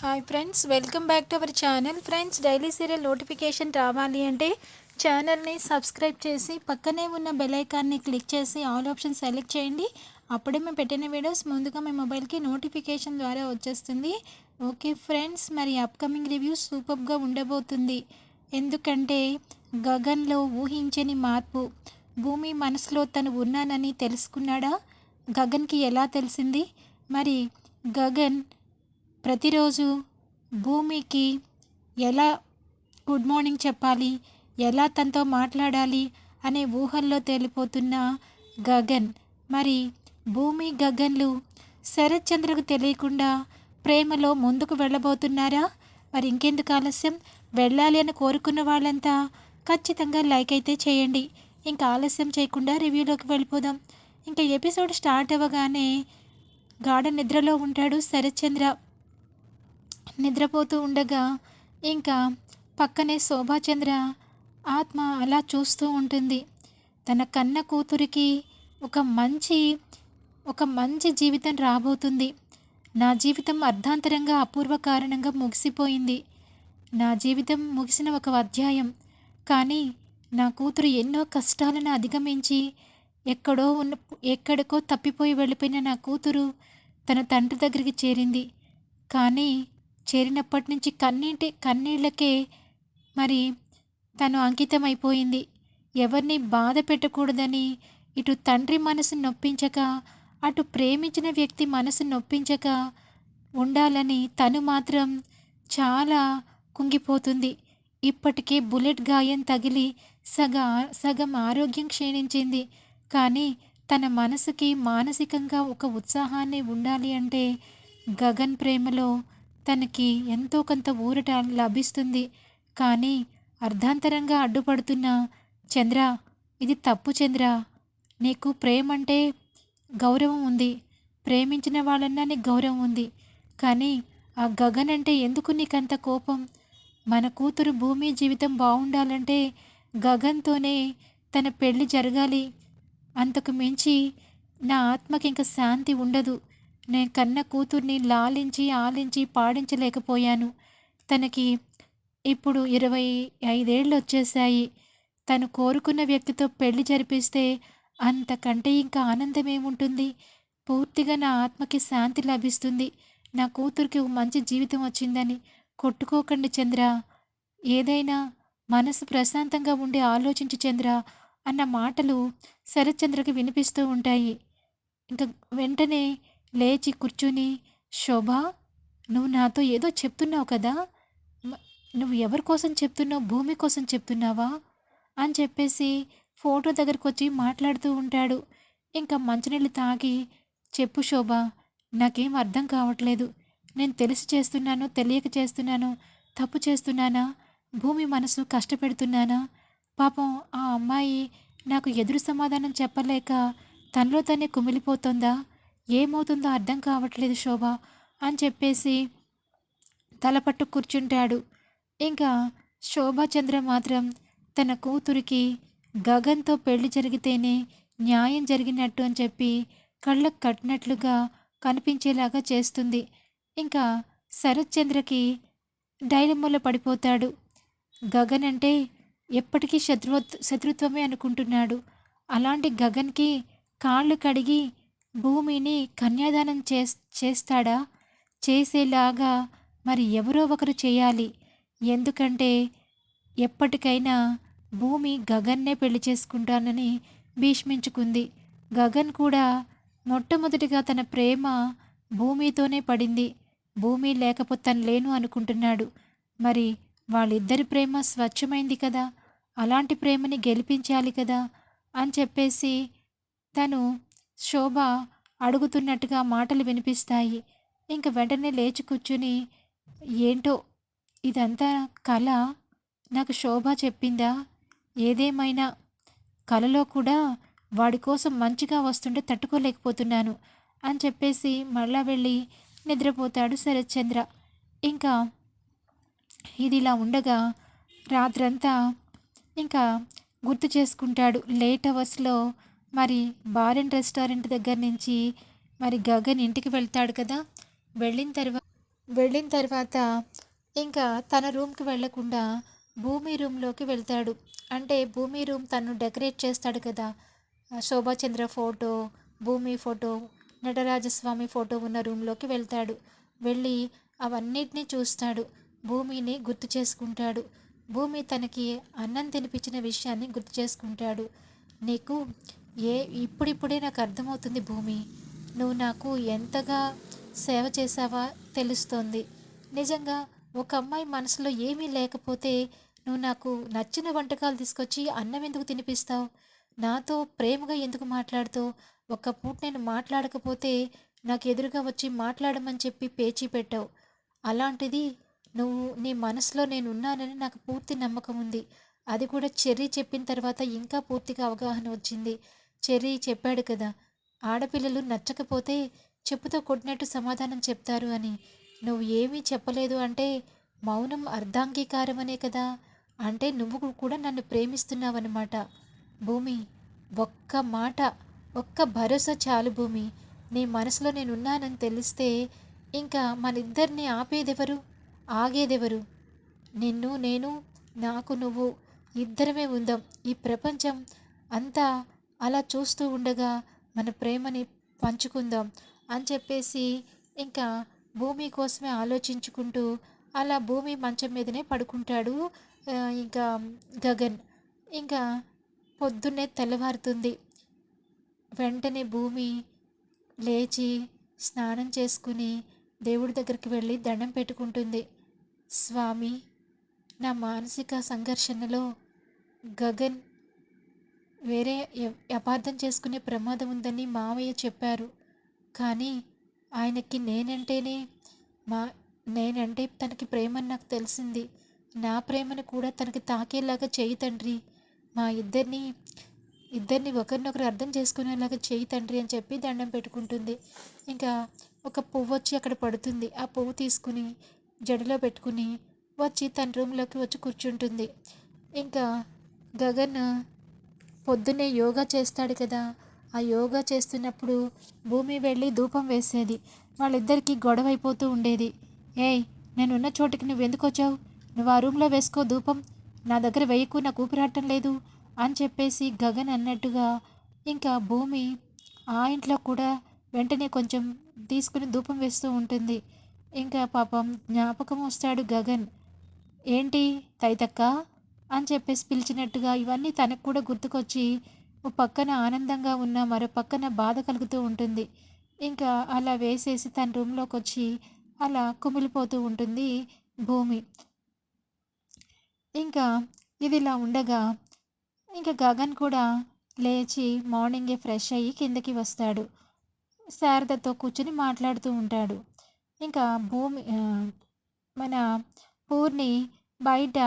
Hi friends welcome back to our channel friends daily serial notification రావాలి అంటే ఛానల్ని subscribe చేసి పక్కనే ఉన్న బెల్ ఐకాన్ని క్లిక్ చేసి ఆల్ ఆప్షన్ సెలెక్ట్ చేయండి. అప్పుడే మేము పెట్టిన వీడియోస్ ముందుగా మీ మొబైల్కి నోటిఫికేషన్ ద్వారా వచ్చేస్తుంది. ఓకే ఫ్రెండ్స్ మరి అప్కమింగ్ రివ్యూస్ సూపర్గా ఉండబోతుంది. ఎందుకంటే గగన్లో ఊహించని మార్పు. భూమి మనసులో తను ఉన్నానని తెలుసుకున్నాడా? గగన్కి ఎలా తెలిసింది? మరి గగన్ ప్రతిరోజు భూమికి ఎలా గుడ్ మార్నింగ్ చెప్పాలి ఎలా తనతో మాట్లాడాలి అనే ఊహల్లో తేలిపోతున్న గగన్. మరి భూమి గగన్లు శరత్ చంద్రకు తెలియకుండా ప్రేమలో ముందుకు వెళ్ళబోతున్నారా? మరి ఇంకెందుకు ఆలస్యం? వెళ్ళాలి అని కోరుకున్న వాళ్ళంతా ఖచ్చితంగా లైక్ అయితే చేయండి. ఇంకా ఆలస్యం చేయకుండా రివ్యూలోకి వెళ్ళిపోదాం. ఇంకా ఎపిసోడ్ స్టార్ట్ అవ్వగానే గాఢ నిద్రలో ఉంటాడు శరత్చంద్ర. నిద్రపోతూ ఉండగా ఇంకా పక్కనే శోభాచంద్ర ఆత్మ అలా చూస్తూ ఉంటుంది. తన కన్న కూతురికి ఒక మంచి ఒక మంచి జీవితం రాబోతుంది. నా జీవితం అర్ధాంతరంగా అపూర్వ కారణంగా ముగిసిపోయింది. నా జీవితం ముగిసిన ఒక అధ్యాయం. కానీ నా కూతురు ఎన్నో కష్టాలను అధిగమించి ఎక్కడో ఉన్న ఎక్కడికో తప్పిపోయి వెళ్ళిపోయిన నా కూతురు తన తండ్రి దగ్గరికి చేరింది. కానీ చేరినప్పటి నుంచి కన్నీటి కన్నీళ్ళకే మరి తను అంకితమైపోయింది. ఎవరిని బాధ పెట్టకూడదని ఇటు తండ్రి మనసు నొప్పించక అటు ప్రేమించిన వ్యక్తి మనసు నొప్పించక ఉండాలని తను మాత్రం చాలా కుంగిపోతుంది. ఇప్పటికే బుల్లెట్ గాయం తగిలి సగ సగం ఆరోగ్యం క్షీణించింది. కానీ తన మనసుకి మానసికంగా ఒక ఉత్సాహాన్ని ఉండాలి అంటే గగన్ ప్రేమలో తనకి ఎంతో కొంత ఊరట లభిస్తుంది. కానీ అర్ధాంతరంగా అడ్డుపడుతున్న చంద్ర ఇది తప్పు చంద్ర. నీకు ప్రేమ అంటే గౌరవం ఉంది. ప్రేమించిన వాళ్ళన్నా నీకు గౌరవం ఉంది. కానీ ఆ గగన్ అంటే ఎందుకు నీకంత కోపం? మన కూతురు భూమి జీవితం బాగుండాలంటే గగన్తోనే తన పెళ్ళి జరగాలి. అంతకు మించి నా ఆత్మకి ఇంకా శాంతి ఉండదు. నేను కన్న కూతుర్ని లాలించి ఆలించి పాడించలేకపోయాను. తనకి ఇప్పుడు ఇరవై ఐదేళ్ళు వచ్చేసాయి తను కోరుకున్న వ్యక్తితో పెళ్ళి జరిపిస్తే అంతకంటే ఇంకా ఆనందం ఏముంటుంది పూర్తిగా నా ఆత్మకి శాంతి లభిస్తుంది. నా కూతురికి మంచి జీవితం వచ్చిందని కొట్టుకోకండి చంద్ర. ఏదైనా మనసు ప్రశాంతంగా ఉండి ఆలోచించు చంద్ర అన్న మాటలు శరత్చంద్రకి వినిపిస్తూ ఉంటాయి. ఇంకా వెంటనే లేచి కూర్చుని శోభ నువ్వు నాతో ఏదో చెప్తున్నావు కదా? నువ్వు ఎవరి కోసం చెప్తున్నావు? భూమి కోసం చెప్తున్నావా? అని చెప్పేసి ఫోటో దగ్గరకు వచ్చి మాట్లాడుతూ ఉంటాడు. ఇంకా మంచినీళ్ళు తాగి చెప్పు శోభ నాకేం అర్థం కావట్లేదు. నేను తెలిసి చేస్తున్నాను తెలియక చేస్తున్నాను తప్పు చేస్తున్నానా? భూమి మనసు కష్టపెడుతున్నానా? పాపం ఆ అమ్మాయి నాకు ఎదురు సమాధానం చెప్పలేక తనలో తనే కుమిలిపోతుందా? ఏమవుతుందో అర్థం కావట్లేదు శోభ అని చెప్పేసి తలపట్టు కూర్చుంటాడు. ఇంకా శోభాచంద్ర మాత్రం తన కూతురికి గగన్తో పెళ్ళి జరిగితేనే న్యాయం జరిగినట్టు అని చెప్పి కళ్ళకు కట్టినట్లుగా కనిపించేలాగా చేస్తుంది. ఇంకా శరత్చంద్రకి డైలమ్మలో పడిపోతాడు. గగన్ అంటే ఎప్పటికీ శత్రువ శత్రుత్వమే అనుకుంటున్నాడు. అలాంటి గగన్కి కాళ్ళు కడిగి భూమిని కన్యాదానం చే చేస్తాడా? చేసేలాగా మరి ఎవరో ఒకరు చేయాలి. ఎందుకంటే ఎప్పటికైనా భూమి గగన్నే పెళ్ళి చేసుకుంటానని భీష్మించుకుంది. గగన్ కూడా మొట్టమొదటిగా తన ప్రేమ భూమితోనే పడింది. భూమి లేకపోతే తను లేను అనుకుంటున్నాడు. మరి వాళ్ళిద్దరి ప్రేమ స్వచ్ఛమైంది కదా? అలాంటి ప్రేమని గెలిపించాలి కదా? అని చెప్పేసి తను శోభ అడుగుతున్నట్టుగా మాటలు వినిపిస్తాయి. ఇంక వెంటనే లేచి కూర్చుని ఏంటో ఇదంతా కళ నాకు శోభ చెప్పిందా? ఏదేమైనా కలలో కూడా వాడి కోసం మంచిగా వస్తుంటే తట్టుకోలేకపోతున్నాను అని చెప్పేసి మళ్ళా వెళ్ళి నిద్రపోతాడు శరత్చంద్ర. ఇంకా ఇది ఇలా ఉండగా రాత్రంతా ఇంకా గుర్తు చేసుకుంటాడు లేట్ అవర్స్లో మరి బార్ అండ్ రెస్టారెంట్ దగ్గర నుంచి మరి గగన్ ఇంటికి వెళ్తాడు కదా. వెళ్ళిన తర్వాత వెళ్ళిన తర్వాత ఇంకా తన రూమ్కి వెళ్ళకుండా భూమి రూమ్లోకి వెళ్తాడు. అంటే భూమి రూమ్ తను డెకరేట్ చేస్తాడు కదా. Shobhachandra photo Bhoomi photo Natarajaswami photo ఉన్న రూమ్లోకి వెళ్తాడు. వెళ్ళి అవన్నిటినీ చూస్తాడు. భూమిని గుర్తు చేసుకుంటాడు. భూమి తనకి అన్నం తినిపించిన విషయాన్ని గుర్తు చేసుకుంటాడు. నీకు ఏ ఇప్పుడిప్పుడే నాకు అర్థమవుతుంది భూమి. నువ్వు నాకు ఎంతగా సేవ చేసావా తెలుస్తోంది. నిజంగా ఒక అమ్మాయి మనసులో ఏమీ లేకపోతే నువ్వు నాకు నచ్చిన వంటకాలు తీసుకొచ్చి అన్నం ఎందుకు తినిపిస్తావు? నాతో ప్రేమగా ఎందుకు మాట్లాడుతావు? ఒక్క పూట నేను మాట్లాడకపోతే నాకు ఎదురుగా వచ్చి మాట్లాడమని చెప్పి పేచీ పెట్టావు. అలాంటిది నువ్వు నీ మనసులో నేను ఉన్నానని నాకు పూర్తి నమ్మకం ఉంది. అది కూడా చెర్రీ చెప్పిన తర్వాత ఇంకా పూర్తిగా అవగాహన వచ్చింది. చెర్రీ చెప్పాడు కదా. ఆడపిల్లలు నచ్చకపోతే చెప్పుతో కొట్టినట్టు సమాధానం చెప్తారు అని. నువ్వు ఏమీ చెప్పలేదు అంటే మౌనం అర్ధాంగీకారమనే కదా. అంటే నువ్వు కూడా నన్ను ప్రేమిస్తున్నావన్నమాట. భూమి ఒక్క మాట ఒక్క భరోసా చాలు భూమి. నీ మనసులో నేనున్నానని తెలిస్తే ఇంకా మన ఇద్దరిని ఆపేదెవరు? ఆగేదెవరు? నిన్ను నేను నాకు నువ్వు ఇద్దరమే ఉందాం ఈ ప్రపంచం అంతా అలా చూస్తూ ఉండగా మన ప్రేమని పంచుకుందాం అని చెప్పేసి ఇంకా భూమి కోసమే ఆలోచించుకుంటూ అలా భూమి మంచం మీదనే పడుకుంటాడు ఇంకా గగన్. ఇంకా పొద్దున్నే తెల్లవారుతుంది. వెంటనే భూమి లేచి స్నానం చేసుకుని దేవుడి దగ్గరికి వెళ్ళి దండం పెట్టుకుంటుంది. స్వామి నా మానసిక సంఘర్షణలో గగన్ వేరే అపార్థం చేసుకునే ప్రమాదం ఉందని మావయ్య చెప్పారు. కానీ ఆయనకి నేనంటేనే మా నేనంటే తనకి ప్రేమని నాకు తెలిసింది. నా ప్రేమను కూడా తనకి తాకేలాగా చేయి తండ్రి. మా ఇద్దరిని ఇద్దరిని ఒకరినొకరు అర్థం చేసుకునేలాగా చేయి తండ్రి అని చెప్పి దండం పెట్టుకుంటుంది. ఇంకా ఒక పువ్వు వచ్చి అక్కడ పడుతుంది. ఆ పువ్వు తీసుకుని జడలో పెట్టుకుని వచ్చి తన రూమ్లోకి వచ్చి కూర్చుంటుంది. ఇంకా గగన్ పొద్దున్నే యోగా చేస్తాడు కదా. ఆ యోగా చేస్తున్నప్పుడు భూమి వెళ్ళి ధూపం వేసేది. వాళ్ళిద్దరికీ గొడవ అయిపోతూ ఉండేది. ఏయ్ నేనున్న చోటికి నువ్వు ఎందుకు వచ్చావు? నువ్వు ఆ రూమ్లో వేసుకో ధూపం. నా దగ్గర వేయకు నాకు ఊపిరాటం లేదు అని చెప్పేసి గగన్ అన్నట్టుగా ఇంకా భూమి ఆ ఇంట్లో కూడా వెంటనే కొంచెం తీసుకుని ధూపం వేస్తూ ఉంటుంది. ఇంకా పాపం జ్ఞాపకం వస్తాడు గగన్. ఏంటి తైతక్క? అని చెప్పేసి పిలిచినట్టుగా ఇవన్నీ తనకు కూడా గుర్తుకొచ్చి ఓ పక్కన ఆనందంగా ఉన్న మరో పక్కన బాధ కలుగుతూ ఉంటుంది. ఇంకా అలా వేసేసి తన రూమ్లోకి వచ్చి అలా కుమిలిపోతూ ఉంటుంది భూమి. ఇంకా ఇది ఇలా ఉండగా ఇంకా గగన్ కూడా లేచి మార్నింగే ఫ్రెష్ అయ్యి కిందకి వస్తాడు. శారదతో కూర్చుని మాట్లాడుతూ ఉంటాడు. ఇంకా భూమి మన పూర్ణి బయట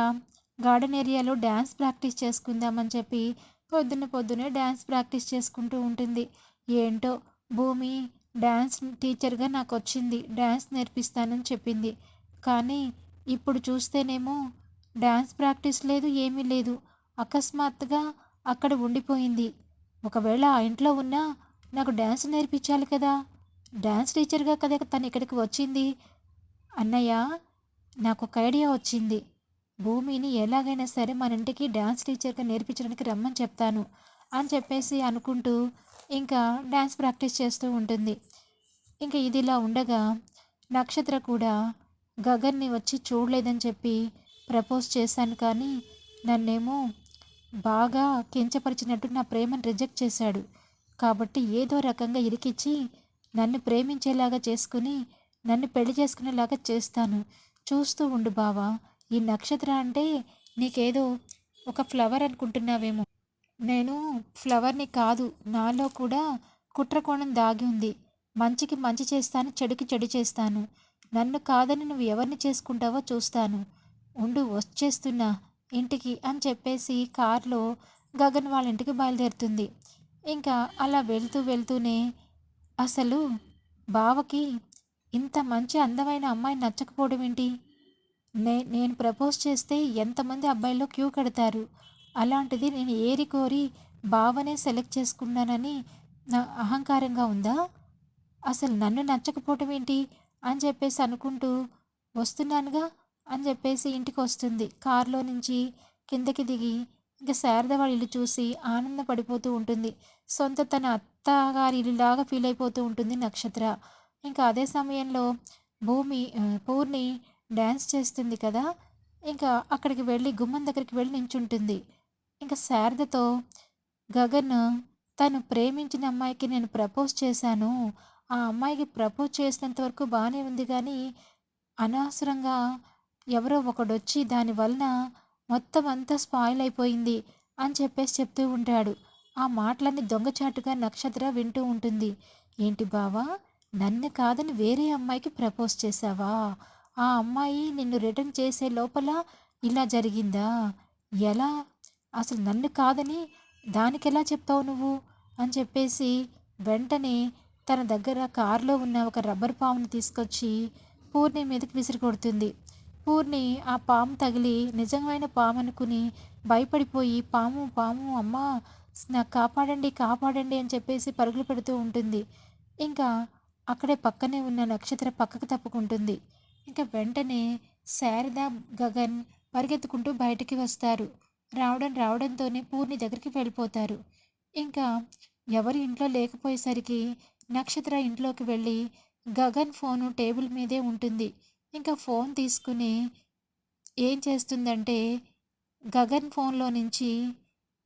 గార్డెన్ ఏరియాలో డ్యాన్స్ ప్రాక్టీస్ చేసుకుందామని చెప్పి పొద్దున్న పొద్దునే డ్యాన్స్ ప్రాక్టీస్ చేసుకుంటూ ఉంటుంది. ఏంటో? భూమి డ్యాన్స్ టీచర్గా నాకు వచ్చింది డ్యాన్స్ నేర్పిస్తానని చెప్పింది. కానీ ఇప్పుడు చూస్తేనేమో డ్యాన్స్ ప్రాక్టీస్ లేదు ఏమీ లేదు. అకస్మాత్తుగా అక్కడ ఉండిపోయింది. ఒకవేళ ఆ ఇంట్లో ఉన్నా నాకు డ్యాన్స్ నేర్పించాలి కదా? డ్యాన్స్ టీచర్గా కదా తను ఇక్కడికి వచ్చింది? అన్నయ్య నాకు ఒక ఐడియా వచ్చింది. భూమిని ఎలాగైనా సరే మన ఇంటికి డ్యాన్స్ టీచర్గా నేర్పించడానికి రమ్మని చెప్తాను అని చెప్పేసి అనుకుంటూ ఇంకా డ్యాన్స్ ప్రాక్టీస్ చేస్తూ ఉంటుంది. ఇంకా ఇది ఇలా ఉండగా నక్షత్ర కూడా గగన్ని వచ్చి చూడలేదని చెప్పి ప్రపోజ్ చేశాను కానీ నన్నేమో బాగా కించపరిచినట్టు నా ప్రేమను రిజెక్ట్ చేశాడు. కాబట్టి ఏదో రకంగా ఇరికిచ్చి నన్ను ప్రేమించేలాగా చేసుకుని నన్ను పెళ్ళి చేసుకునేలాగా చేస్తాను. చూస్తూ ఉండు బావా ఈ నక్షత్ర అంటే నీకేదో ఒక ఫ్లవర్ అనుకుంటున్నావేమో. నేను ఫ్లవర్ని కాదు నాలో కూడా కుట్రకోణం దాగి ఉంది. మంచికి మంచి చేస్తాను చెడుకి చెడు చేస్తాను. నన్ను కాదని నువ్వు ఎవరిని చేసుకుంటావో చూస్తాను. ఉండు వచ్చేస్తున్నా ఇంటికి అని చెప్పేసి కారులో గగన్ వాళ్ళ ఇంటికి బయలుదేరుతుంది. ఇంకా అలా వెళ్తూ వెళ్తూనే అసలు బావకి ఇంత మంచి అందమైన అమ్మాయి నచ్చకపోవడం ఏంటి? నే నేను ప్రపోజ్ చేస్తే ఎంతమంది అబ్బాయిలో క్యూ కడతారు? అలాంటిది నేను ఏరి కోరి బావనే సెలెక్ట్ చేసుకున్నానని నా అహంకారంగా ఉందా? అసలు నన్ను నచ్చకపోవటం ఏంటి? అని చెప్పేసి అనుకుంటూ వస్తున్నానుగా అని చెప్పేసి ఇంటికి వస్తుంది. కారులో నుంచి కిందకి దిగి ఇంకా శారద వాళ్ళ ఇల్లు చూసి ఆనందపడిపోతూ ఉంటుంది. సొంత తన అత్తగారి ఇల్లులాగా ఫీల్ అయిపోతూ ఉంటుంది నక్షత్ర. ఇంకా అదే సమయంలో భూమి పూర్ణి డ్యాన్స్ చేస్తుంది కదా ఇంకా అక్కడికి వెళ్ళి గుమ్మం దగ్గరికి వెళ్ళి నించుంటుంది. ఇంకా శారదతో గగన్ తను ప్రేమించిన అమ్మాయికి నేను ప్రపోజ్ చేశాను. ఆ అమ్మాయికి ప్రపోజ్ చేసినంత వరకు బాగానే ఉంది కానీ అనవసరంగా ఎవరో ఒకడొచ్చి దానివలన మొత్తం అంతా స్పాయిల్ అయిపోయింది అని చెప్పేసి చెప్తూ ఉంటాడు. ఆ మాటలన్నీ దొంగచాటుగా నక్షత్ర వింటూ ఉంటుంది. ఏంటి బావా నన్ను కాదని వేరే అమ్మాయికి ప్రపోజ్ చేశావా? ఆ అమ్మాయి నిన్ను రిటర్న్ చేసే లోపల ఇలా జరిగిందా? ఎలా? అసలు నన్ను కాదని దానికి ఎలా చెప్తావు నువ్వు? అని చెప్పేసి వెంటనే తన దగ్గర కారులో ఉన్న ఒక రబ్బర్ పాముని తీసుకొచ్చి పూర్ణి మీదకి విసిరి కొడుతుంది. పూర్ణి ఆ పాము తగిలి నిజమైన పాము అనుకుని భయపడిపోయి పాము పాము అమ్మ నాకు కాపాడండి కాపాడండి అని చెప్పేసి పరుగులు పెడుతూ ఉంటుంది. ఇంకా అక్కడే పక్కనే ఉన్న నక్షత్ర పక్కకు తప్పుకుంటుంది. ఇంకా వెంటనే శారద గగన్ పరిగెత్తుకుంటూ బయటికి వస్తారు. రావడం రావడంతోనే పూర్ణి దగ్గరికి వెళ్ళిపోతారు. ఇంకా ఎవరి ఇంట్లో లేకపోయేసరికి నక్షత్ర ఇంట్లోకి వెళ్ళి గగన్ ఫోను టేబుల్ మీదే ఉంటుంది. ఇంకా ఫోన్ తీసుకుని ఏం చేస్తుందంటే గగన్ ఫోన్లో నుంచి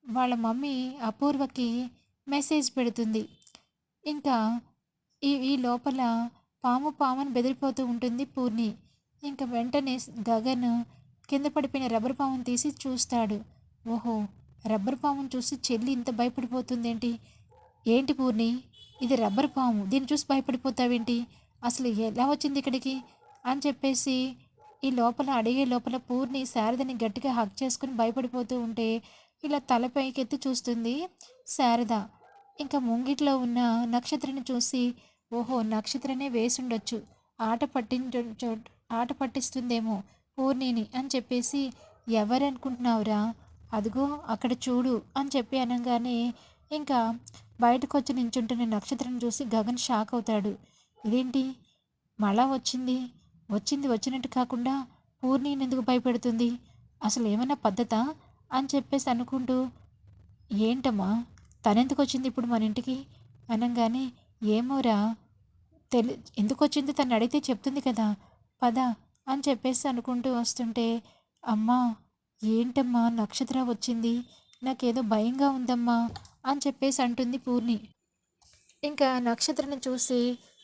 వాళ్ళ మమ్మీ అపూర్వకి మెసేజ్ పెడుతుంది. ఇంకా ఈ ఈ లోపల పాము పామును బెదిరిపోతూ ఉంటుంది పూర్ణి. ఇంకా వెంటనే గగన్ కింద పడిపోయిన రబ్బర్ పాముని తీసి చూస్తాడు. ఓహో రబ్బర్ పాముని చూసి చెల్లి ఇంత భయపడిపోతుందేంటి? ఏంటి ఏంటి పూర్ణి? ఇది రబ్బర్ పాము. దీన్ని చూసి భయపడిపోతావేంటి? అసలు ఎలా వచ్చింది ఇక్కడికి? అని చెప్పేసి ఈ లోపల అడిగే లోపల పూర్ణి శారదని గట్టిగా హక్ చేసుకుని భయపడిపోతూ ఉంటే ఇలా తలపైకి ఎత్తి చూస్తుంది శారద. ఇంకా ముంగిట్లో ఉన్న నక్షత్రాన్ని చూసి ఓహో నక్షత్రనే వేసుండొచ్చు. ఆట పట్టించో ఆట పట్టిస్తుందేమో పూర్ణిని అని చెప్పేసి ఎవరనుకుంటున్నావురా? అదిగో అక్కడ చూడు అని చెప్పి అనగానే ఇంకా బయటకు వచ్చి నించుంటున్న నక్షత్రం చూసి గగన్ షాక్ అవుతాడు. ఇదేంటి? మళ్ళా వచ్చింది? వచ్చింది వచ్చినట్టు కాకుండా పూర్ణిని ఎందుకు భయపెడుతుంది? అసలు ఏమైనా పద్ధత? అని చెప్పేసి అనుకుంటూ ఏంటమ్మా? తనెందుకు వచ్చింది ఇప్పుడు మన ఇంటికి? అనగానే ఏమోరా? తెలి ఎందుకు వచ్చింది తను అడిగితే చెప్తుంది కదా. పద అని చెప్పేసి అనుకుంటూ వస్తుంటే అమ్మా ఏంటమ్మా నక్షత్ర వచ్చింది. నాకేదో భయంగా ఉందమ్మా అని చెప్పేసి అంటుంది పూర్ణి. ఇంకా నక్షత్రని చూసి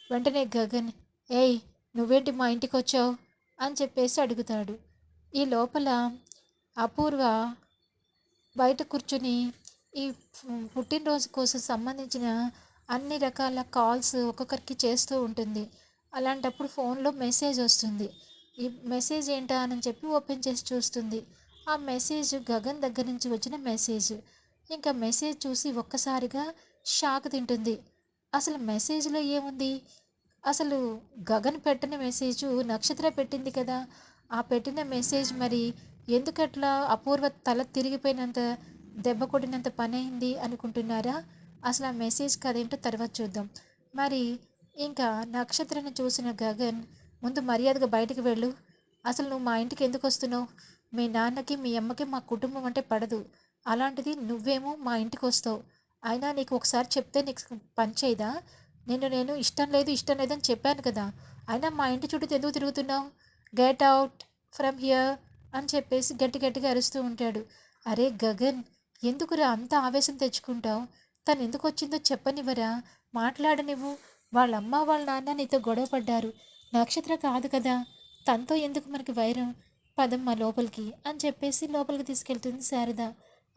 వెంటనే గగన్ ఏయ్ నువ్వేంటి మా ఇంటికి వచ్చావు అని చెప్పేసి అడుగుతాడు. ఈ లోపల అపూర్వ బయట కూర్చుని ఈ పుట్టినరోజు కోసం సంబంధించిన అన్ని రకాల కాల్స్ ఒక్కొక్కరికి చేస్తూ ఉంటుంది. అలాంటప్పుడు ఫోన్లో మెసేజ్ వస్తుంది. ఈ మెసేజ్ ఏంటా అని చెప్పి ఓపెన్ చేసి చూస్తుంది. ఆ మెసేజ్ గగన్ దగ్గర నుంచి వచ్చిన మెసేజ్. ఇంకా మెసేజ్ చూసి ఒక్కసారిగా షాక్ తింటుంది. అసలు మెసేజ్లో ఏముంది? అసలు గగన్ పెట్టిన మెసేజ్ నక్షత్ర పెట్టింది కదా. ఆ పెట్టిన మెసేజ్ మరి ఎందుకట్లా అపూర్వ తల తిరిగిపోయినంత దెబ్బ కొట్టినంత పని అయింది అనుకుంటున్నారా? అసలు ఆ మెసేజ్ కదేంటో తర్వాత చూద్దాం. మరి ఇంకా నక్షత్రాన్ని చూసిన గగన్ ముందు మర్యాదగా బయటికి వెళ్ళు. అసలు నువ్వు మా ఇంటికి ఎందుకు వస్తున్నావు? మీ నాన్నకి మీ అమ్మకి మా కుటుంబం అంటే పడదు. అలాంటిది నువ్వేమో మా ఇంటికి వస్తావు. అయినా నీకు ఒకసారి చెప్తే నీకు పనిచేయదా నేను నేను ఇష్టం లేదు ఇష్టం లేదని చెప్పాను కదా. అయినా మా ఇంటి చుట్టూ ఎందుకు తిరుగుతున్నావు? గెట్ అవుట్ ఫ్రమ్ హియర్ అని చెప్పేసి గట్టి గట్టిగా అరుస్తూ ఉంటాడు. అరే గగన్ ఎందుకురా అంత ఆవేశం తెచ్చుకుంటావు? తను ఎందుకు వచ్చిందో చెప్పనివ్వరా? మాట్లాడనివ్వు. వాళ్ళ అమ్మ వాళ్ళ నాన్న నీతో గొడవ పడ్డారు. నక్షత్ర కాదు కదా. తనతో ఎందుకు మనకి వైరం? పదమ్మ లోపలికి అని చెప్పేసి లోపలికి తీసుకెళ్తుంది శారద.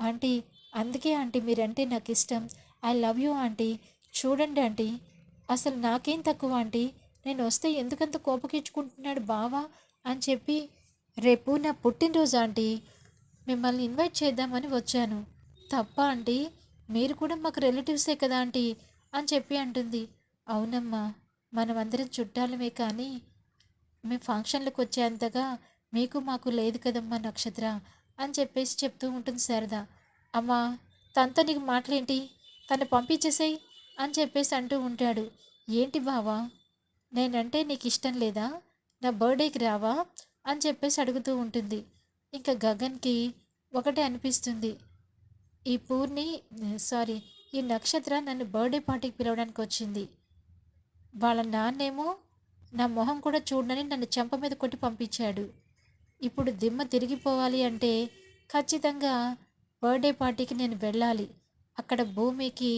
ఆంటీ అందుకే ఆంటీ మీరంటే నాకు ఇష్టం. I love you aunty. చూడండి ఆంటీ. అసలు నాకేం తక్కువ ఆంటీ? నేను వస్తే ఎందుకంత కోపకించుకుంటున్నాడు బావా? అని చెప్పి రేపు నా పుట్టినరోజు ఆంటీ. మిమ్మల్ని ఇన్వైట్ చేద్దామని వచ్చాను. తప్ప ఆంటీ మీరు కూడా మాకు రిలేటివ్సే కదా ఆంటీ అని చెప్పి అంటుంది. అవునమ్మా మనమందరం చుట్టాలమే కానీ మేము ఫంక్షన్లకు వచ్చేంతగా మీకు మాకు లేదు కదమ్మా నక్షత్ర అని చెప్పేసి చెప్తూ ఉంటుంది శారద. అమ్మా తనతో నీకు మాటలేంటి? తను పంపించేసాయి అని చెప్పేసి అంటూ ఉంటాడు. ఏంటి బావా నేనంటే నీకు ఇష్టం లేదా? నా బర్త్డేకి రావా అని చెప్పేసి అడుగుతూ ఉంటుంది. ఇంకా గగన్కి ఒకటే అనిపిస్తుంది. ఈ పూర్ణి సారీ ఈ నక్షత్ర నన్ను బర్త్డే పార్టీకి పిలవడానికి వచ్చింది వాళ్ళ నాన్నేమో నా మొహం కూడా చూడనని నన్ను చెంప మీద కొట్టి పంపించాడు. ఇప్పుడు దిమ్మ తిరిగిపోవాలి అంటే ఖచ్చితంగా బర్త్డే పార్టీకి నేను వెళ్ళాలి. అక్కడ భూమికి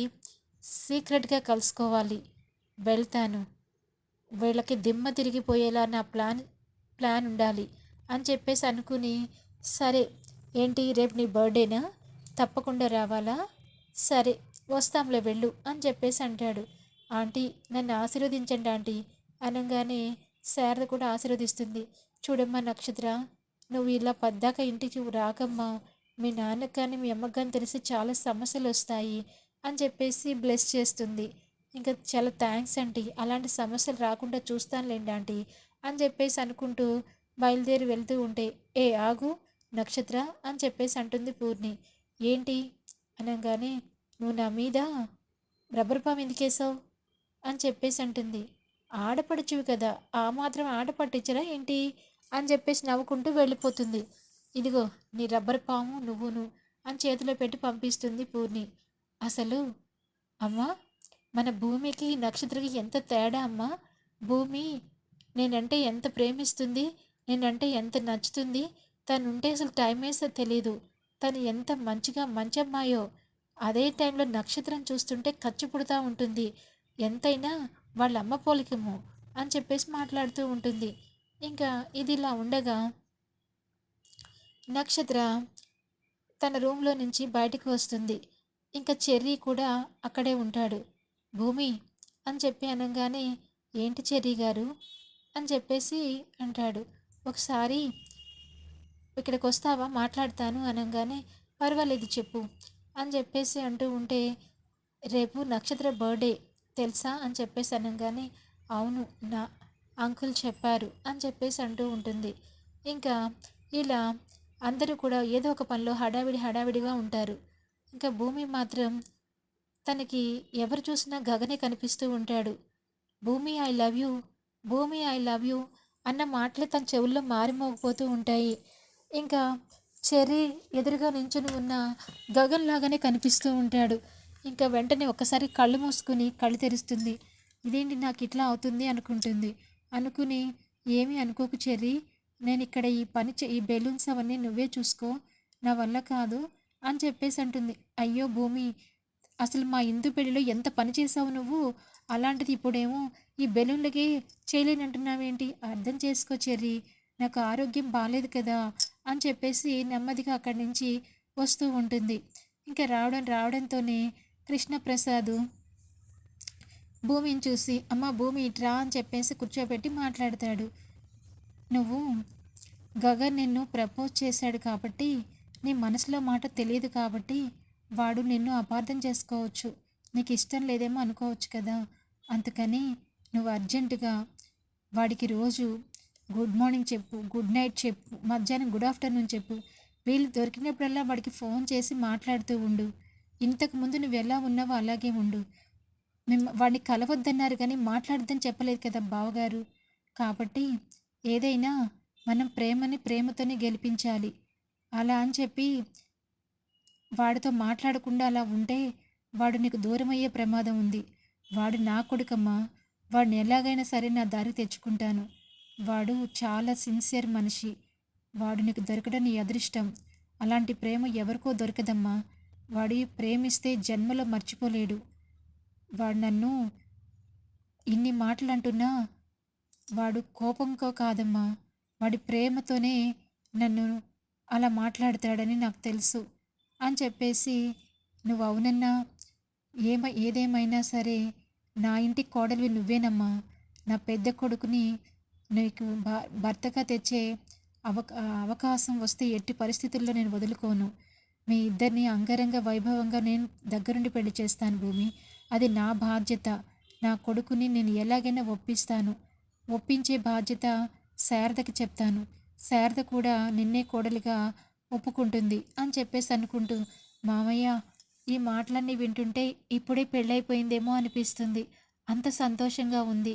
సీక్రెట్గా కలుసుకోవాలి. వెళ్తాను. వీళ్ళకి దిమ్మ తిరిగిపోయేలా నా ప్లాన్ ప్లాన్ ఉండాలి అని చెప్పేసి అనుకుని సరే ఏంటి రేపు నీ బర్త్డేనా? తప్పకుండా రావాలా? సరే వస్తాంలే వెళ్ళు అని చెప్పేసి అంటాడు. ఆంటీ నన్ను ఆశీర్వదించండి ఆంటీ అనగానే శారద కూడా ఆశీర్వదిస్తుంది. చూడమ్మా నక్షత్ర నువ్వు ఇలా పద్దాక ఇంటికి రాకమ్మా. మీ నాన్నకు కానీ మీ అమ్మకు కానీ తెలిసి చాలా సమస్యలు వస్తాయి అని చెప్పేసి బ్లెస్ చేస్తుంది. ఇంకా చాలా థ్యాంక్స్ అంటీ అలాంటి సమస్యలు రాకుండా చూస్తానులేండి ఆంటీ అని చెప్పేసి అనుకుంటూ బయలుదేరి వెళ్తూ ఉంటే ఏ ఆగు నక్షత్ర అని చెప్పేసి అంటుంది పూర్ణి. ఏంటి? అనగానే నువ్వు నా మీద రబ్బర్ ఎందుకు ఎందుకేసావు అని చెప్పేసి అంటుంది. ఆడపడుచువి కదా ఆ మాత్రం ఆడపట్టించరా ఏంటి? అని చెప్పేసి నవ్వుకుంటూ వెళ్ళిపోతుంది. ఇదిగో నీ రబ్బర్ పాము నువ్వును అని చేతిలో పెట్టి పంపిస్తుంది పూర్ణి. అసలు అమ్మా మన భూమికి నక్షత్రకి ఎంత తేడా అమ్మా? భూమి నేనంటే ఎంత ప్రేమిస్తుంది? నేనంటే ఎంత నచ్చుతుంది? తను ఉంటే అసలు టైం వేస్తే తెలీదు. తను ఎంత మంచిగా మంచమ్మాయో అదే టైంలో నక్షత్రం చూస్తుంటే ఖర్చు పుడుతూ ఉంటుంది. ఎంతైనా వాళ్ళ అమ్మ పోలికము అని చెప్పేసి మాట్లాడుతూ ఉంటుంది. ఇంకా ఇది ఇలా ఉండగా నక్షత్ర తన రూమ్లో నుంచి బయటకు వస్తుంది. ఇంకా చెర్రీ కూడా అక్కడే ఉంటాడు. భూమి అని చెప్పి అనగానే ఏంటి చెర్రీ గారు? అని చెప్పేసి అంటాడు. ఒకసారి ఇక్కడికి వస్తావా మాట్లాడతాను అనగానే పర్వాలేదు చెప్పు అని చెప్పేసి అంటూ ఉంటే రేపు నక్షత్ర బర్త్డే తెలుసా? అని చెప్పేసి అనగానే అవును నా అంకుల్ చెప్పారు అని చెప్పేసి అంటూ ఉంటుంది. ఇంకా ఇలా అందరూ కూడా ఏదో ఒక పనిలో హడావిడి హడావిడిగా ఉంటారు. ఇంకా భూమి మాత్రం తనకి ఎవరు చూసినా గగనే కనిపిస్తూ ఉంటాడు. Bhoomi I love you Bhoomi I love you అన్న మాటలు తన చెవుల్లో మారిమోగిపోతూ ఉంటాయి. ఇంకా చెర్రీ ఎదురుగా నించుని ఉన్న గగన్ లాగానే కనిపిస్తూ ఉంటాడు. ఇంకా వెంటనే ఒక్కసారి కళ్ళు మూసుకుని కళ్ళు తెరుస్తుంది. ఇదేంటి నాకు ఇట్లా అవుతుంది? అనుకుంటుంది. అనుకుని ఏమీ అనుకోకు చెర్రీ. నేను ఇక్కడ ఈ పని ఈ బెలూన్స్ అవన్నీ నువ్వే చూసుకో. నా వల్ల కాదు అని చెప్పేసి అంటుంది. అయ్యో భూమి అసలు మా ఇందు పెళ్ళిలో ఎంత పని చేసావు నువ్వు? అలాంటిది ఇప్పుడేమో ఈ బెలూన్లకి చేయలేనంటున్నావేంటి? అర్థం చేసుకో చెర్రీ. నాకు ఆరోగ్యం బాగాలేదు కదా. అని చెప్పేసి నెమ్మదిగా అక్కడి నుంచి వస్తూ ఉంటుంది. ఇంకా రావడం రావడంతోనే కృష్ణప్రసాద్ భూమిని చూసి అమ్మ భూమి ఇట్రా అని చెప్పేసి కూర్చోబెట్టి మాట్లాడతాడు. నువ్వు గగన్ నిన్ను ప్రపోజ్ చేశాడు కాబట్టి నీ మనసులో మాట తెలియదు కాబట్టి వాడు నిన్ను అపార్థం చేసుకోవచ్చు. నీకు ఇష్టం లేదేమో అనుకోవచ్చు కదా. అందుకని నువ్వు అర్జెంటుగా వాడికి రోజు గుడ్ మార్నింగ్ చెప్పు గుడ్ నైట్ చెప్పు మధ్యాహ్నం గుడ్ ఆఫ్టర్నూన్ చెప్పు. వీళ్ళు దొరికినప్పుడల్లా వాడికి ఫోన్ చేసి మాట్లాడుతూ ఉండు. ఇంతకు ముందు నువ్వు ఎలా ఉన్నావో అలాగే ఉండు. మేము వాడిని కలవద్దన్నారు కానీ మాట్లాడద్దని చెప్పలేదు కదా బావగారు. కాబట్టి ఏదైనా మనం ప్రేమని ప్రేమతోనే గెలిపించాలి. అలా అని చెప్పి వాడితో మాట్లాడకుండా అలా ఉంటే వాడు నీకు దూరం అయ్యే ప్రమాదం ఉంది. వాడు నా కొడుకమ్మా. వాడిని ఎలాగైనా సరే నా దారి తెచ్చుకుంటాను. వాడు చాలా సిన్సియర్ మనిషి. వాడు నీకు దొరకడం నీ అదృష్టం. అలాంటి ప్రేమ ఎవరికో దొరకదమ్మా. వాడి ప్రేమిస్తే జన్మలో మర్చిపోలేడు. వాడు నన్ను ఇన్ని మాటలు అంటున్నా వాడు కోపంకో కాదమ్మా. వాడి ప్రేమతోనే నన్ను అలా మాట్లాడతాడని నాకు తెలుసు. అని చెప్పేసి నువ్వు అవునన్నా ఏమ ఏదేమైనా సరే నా ఇంటి కోడలివి నువ్వేనమ్మా. నా పెద్ద కొడుకుని నీకు భర్తగా తెచ్చే అవక అవకాశం వస్తే ఎట్టి పరిస్థితుల్లో నేను వదులుకోను. మీ ఇద్దరిని అంగరంగ వైభవంగా నేను దగ్గరుండి పెళ్ళి చేస్తాను భూమి. అది నా బాధ్యత. నా కొడుకుని నేను ఎలాగైనా ఒప్పిస్తాను. ఒప్పించే బాధ్యత శారదకి చెప్తాను. శారద కూడా నిన్నే కోడలిగా ఒప్పుకుంటుంది అని చెప్పేసి అనుకుంటూ మామయ్య ఈ మాటలన్నీ వింటుంటే ఇప్పుడే పెళ్ళైపోయిందేమో అనిపిస్తుంది. అంత సంతోషంగా ఉంది.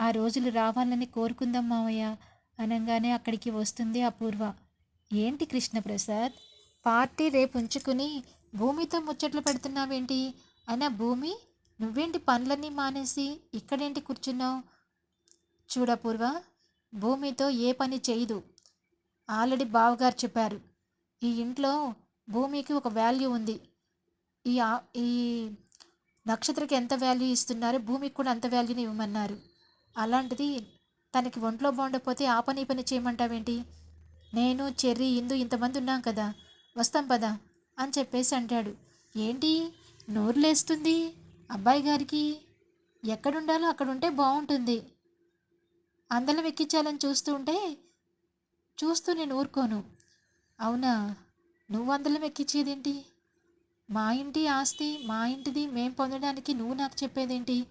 ఆ రోజులు రావాలని కోరుకుందాం మావయ్య అనగానే అక్కడికి వస్తుంది అపూర్వ. ఏంటి కృష్ణప్రసాద్? పార్టీ రేపు ఉంచుకుని భూమితో ముచ్చట్లు పెడుతున్నావేంటి? అయినా భూమి నువ్వేంటి పనులన్నీ మానేసి ఇక్కడేంటి కూర్చున్నావు? చూడపూర్వ భూమితో ఏ పని చేయదు. ఆల్రెడీ బావగారు చెప్పారు. ఈ ఇంట్లో భూమికి ఒక వాల్యూ ఉంది. ఈ ఈ నక్షత్రకి ఎంత వాల్యూ ఇస్తున్నారో భూమికి కూడా అంత వాల్యూని ఇవ్వమన్నారు. అలాంటిది తనకి ఒంట్లో బాగుండకపోతే ఆ పని పని చేయమంటావేంటి? నేను చెర్రీ ఇందు ఇంతమంది ఉన్నాం కదా వస్తాం పదా అని చెప్పేసి అంటాడు. ఏంటి? నోరు లేస్తుంది అబ్బాయి గారికి. ఎక్కడుండాలో అక్కడ ఉంటే బాగుంటుంది. అందలం ఎక్కించాలని చూస్తూ ఉంటే చూస్తూ నేను ఊరుకోను అవునా? నువ్వు అందలం ఎక్కించేదేంటి మా ఇంటి ఆస్తి మా ఇంటిది మేం పొందడానికి నువ్వు నాకు చెప్పేదేంటి?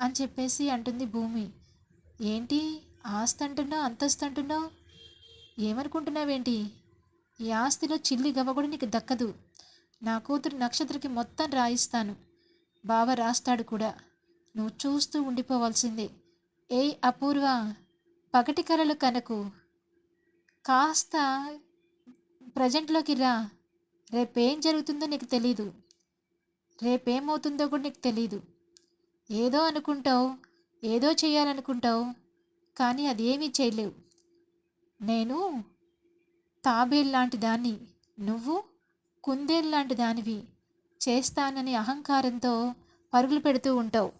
అని చెప్పేసి అంటుంది భూమి. ఏంటి? ఆస్తి అంటున్నావు అంతస్తు అంటున్నావు ఏమనుకుంటున్నావేంటి? ఈ ఆస్తిలో చిల్లి గవ్వ కూడా నీకు దక్కదు. నా కూతురు నక్షత్రకి మొత్తం రాయిస్తాను. బావ రాస్తాడు కూడా. నువ్వు చూస్తూ ఉండిపోవాల్సిందే. ఏ అపూర్వ పగటి కలలు కనకు. కాస్త ప్రజెంట్లోకి రా. రేపేం జరుగుతుందో నీకు తెలీదు. రేపేమవుతుందో కూడా నీకు తెలీదు. ఏదో అనుకుంటావు. ఏదో చేయాలనుకుంటావు కానీ అది ఏమీ చేయలేవు నేను తాబేల్ లాంటి దాన్ని నువ్వు కుందేలు లాంటి దానివి చేస్తానని అహంకారంతో పరుగులు పెడుతూ ఉంటావు.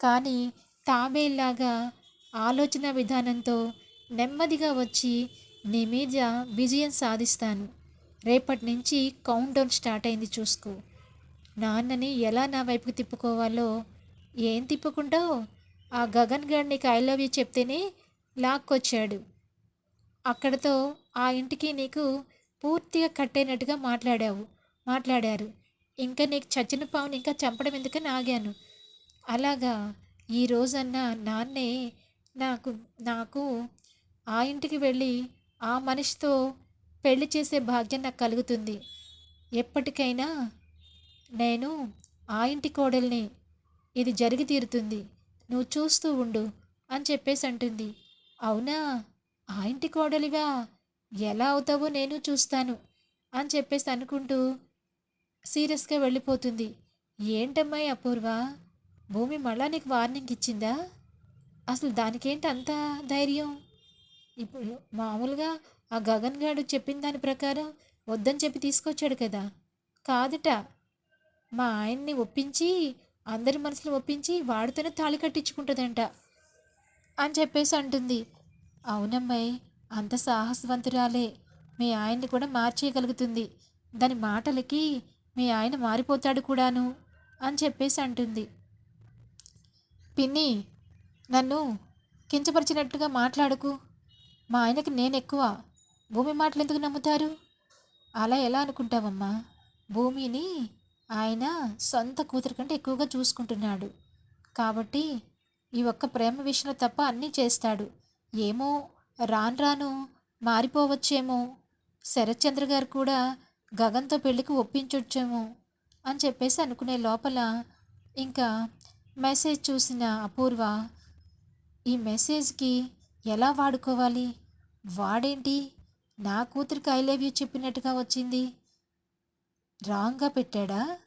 కానీ తాబేల్లాగా ఆలోచన విధానంతో నెమ్మదిగా వచ్చి నీ మీద విజయం సాధిస్తాను. రేపటి నుంచి కౌంట్ డౌన్ స్టార్ట్ అయింది చూసుకో. నాన్నని ఎలా నా వైపుకు తిప్పుకోవాలో ఏం తిప్పుకుంటావు? ఆ గగన్ గారు నీకు ఐ లవ్ యూ చెప్తేనే లాక్కొచ్చాడు. అక్కడతో ఆ ఇంటికి నీకు పూర్తిగా కట్టేనట్టుగా మాట్లాడావు మాట్లాడారు. ఇంకా నీకు చచ్చిన పావుని ఇంకా చంపడం ఎందుకని ఆగాను? అలాగా ఈ రోజన్న నాన్నే నాకు నాకు ఆ ఇంటికి వెళ్ళి ఆ మనిషితో పెళ్ళి చేసే భాగ్యం నాకు కలుగుతుంది. ఎప్పటికైనా నేను ఆ ఇంటి కోడల్ని ఇది జరిగి తీరుతుంది. నువ్వు చూస్తూ ఉండు అని చెప్పేసి అంటుంది. అవునా? ఆ ఇంటి కోడలివా? ఎలా అవుతావో నేను చూస్తాను అని చెప్పేసి అనుకుంటూ సీరియస్గా వెళ్ళిపోతుంది. ఏంటమ్మాయి అపూర్వ? భూమి మళ్ళా నీకు వార్నింగ్ ఇచ్చిందా? అసలు దానికేంటి అంత ధైర్యం? ఇప్పుడు మామూలుగా ఆ గగన్ గారు చెప్పిన దాని ప్రకారం వద్దని చెప్పి తీసుకొచ్చాడు కదా. కాదుట. మా ఆయన్ని ఒప్పించి అందరి మనసులు ఒప్పించి వాడితోనే తాళి కట్టించుకుంటుందంట అని చెప్పేసి అంటుంది. అవునమ్మాయి అంత సాహసవంతురాలే. మీ ఆయన్ని కూడా మార్చేయగలుగుతుంది. దాని మాటలకి మీ ఆయన మారిపోతాడు కూడాను అని చెప్పేసి అంటుంది. పిన్ని నన్ను కించపరిచినట్టుగా మాట్లాడకు. మా ఆయనకి నేను ఎక్కువ భూమి మాటలు ఎందుకు నమ్ముతారు? అలా ఎలా అనుకుంటావమ్మా? భూమిని ఆయన సొంత కూతురు కంటే ఎక్కువగా చూసుకుంటున్నాడు. కాబట్టి ఈ ఒక్క ప్రేమ విషయంలో తప్ప అన్నీ చేస్తాడు. ఏమో రాను రాను మారిపోవచ్చేమో. శరత్చంద్ర గారు కూడా గగన్తో పెళ్ళికి ఒప్పించొచ్చేమో అని చెప్పేసి అనుకునే లోపల ఇంకా మెసేజ్ చూసిన అపూర్వ ఈ మెసేజ్కి ఎలా వాడుకోవాలి? వాడేంటి? నా కూతురికి ఐ లవ్ యూ చెప్పినట్టుగా వచ్చింది. రాంగ్గా పెట్టాడా?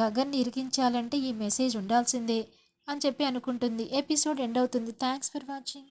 గగన్ ఇరికించాలంటే ఈ మెసేజ్ ఉండాల్సిందే అని చెప్పి అనుకుంటుంది. ఎపిసోడ్ ఎండ్ అవుతుంది. Thanks for watching.